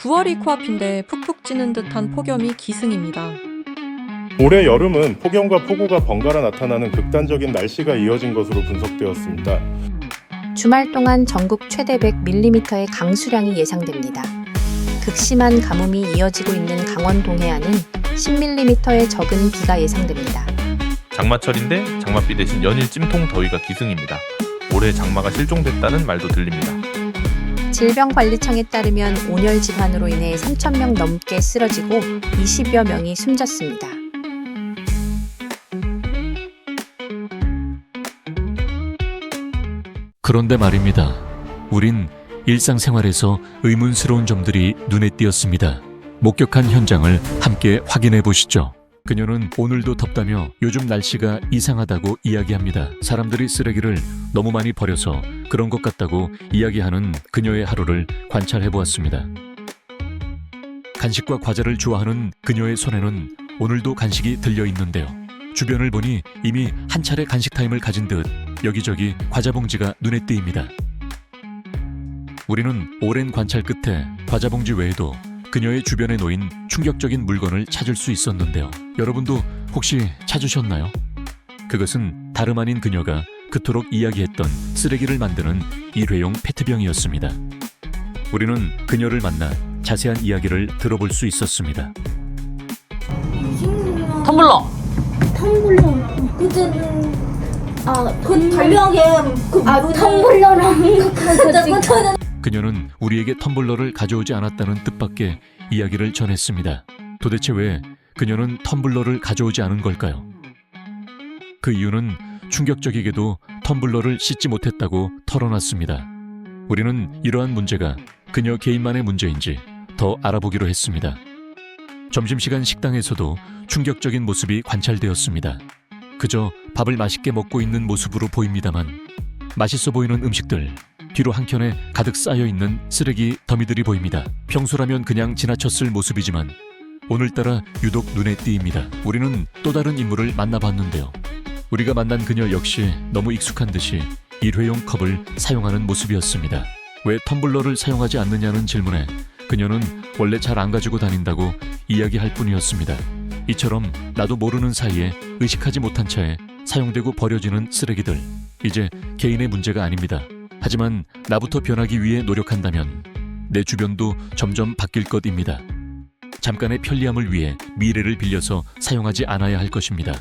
9월이 코앞인데 푹푹 찌는 듯한 폭염이 기승입니다. 올해 여름은 폭염과 폭우가 번갈아 나타나는 극단적인 날씨가 이어진 것으로 분석되었습니다. 주말 동안 전국 최대 100mm의 강수량이 예상됩니다. 극심한 가뭄이 이어지고 있는 강원 동해안은 10mm의 적은 비가 예상됩니다. 장마철인데 장맛비 대신 연일 찜통 더위가 기승입니다. 올해 장마가 실종됐다는 말도 들립니다. 질병관리청에 따르면 온열 질환으로 인해 3,000명 넘게 쓰러지고 20여 명이 숨졌습니다. 그런데 말입니다. 우린 일상생활에서 의문스러운 점들이 눈에 띄었습니다. 목격한 현장을 함께 확인해 보시죠. 그녀는 오늘도 덥다며 요즘 날씨가 이상하다고 이야기합니다. 사람들이 쓰레기를 너무 많이 버려서 그런 것 같다고 이야기하는 그녀의 하루를 관찰해 보았습니다. 간식과 과자를 좋아하는 그녀의 손에는 오늘도 간식이 들려 있는데요. 주변을 보니 이미 한 차례 간식 타임을 가진 듯 여기저기 과자 봉지가 눈에 띄입니다. 우리는 오랜 관찰 끝에 과자 봉지 외에도 그녀의 주변에 놓인 충격적인 물건을 찾을 수 있었는데요. 여러분도 혹시 찾으셨나요? 그것은 다름 아닌 그녀가 그토록 이야기했던 쓰레기를 만드는 일회용 페트병이었습니다. 우리는 그녀를 만나 자세한 이야기를 들어볼 수 있었습니다. 텀블러 텀블러 그때는 아그 달력에 그 아 텀블러랑 그때는 그녀는 우리에게 텀블러를 가져오지 않았다는 뜻밖의 이야기를 전했습니다. 도대체 왜 그녀는 텀블러를 가져오지 않은 걸까요? 그 이유는 충격적이게도 텀블러를 씻지 못했다고 털어놨습니다. 우리는 이러한 문제가 그녀 개인만의 문제인지 더 알아보기로 했습니다. 점심시간 식당에서도 충격적인 모습이 관찰되었습니다. 그저 밥을 맛있게 먹고 있는 모습으로 보입니다만 맛있어 보이는 음식들 뒤로 한켠에 가득 쌓여 있는 쓰레기 더미들이 보입니다. 평소라면 그냥 지나쳤을 모습이지만 오늘따라 유독 눈에 띄입니다. 우리는 또 다른 인물을 만나봤는데요. 우리가 만난 그녀 역시 너무 익숙한 듯이 일회용 컵을 사용하는 모습이었습니다. 왜 텀블러를 사용하지 않느냐는 질문에 그녀는 원래 잘 안 가지고 다닌다고 이야기할 뿐이었습니다. 이처럼 나도 모르는 사이에 의식하지 못한 차에 사용되고 버려지는 쓰레기들. 이제 개인의 문제가 아닙니다. 하지만 나부터 변하기 위해 노력한다면 내 주변도 점점 바뀔 것입니다. 잠깐의 편리함을 위해 미래를 빌려서 사용하지 않아야 할 것입니다.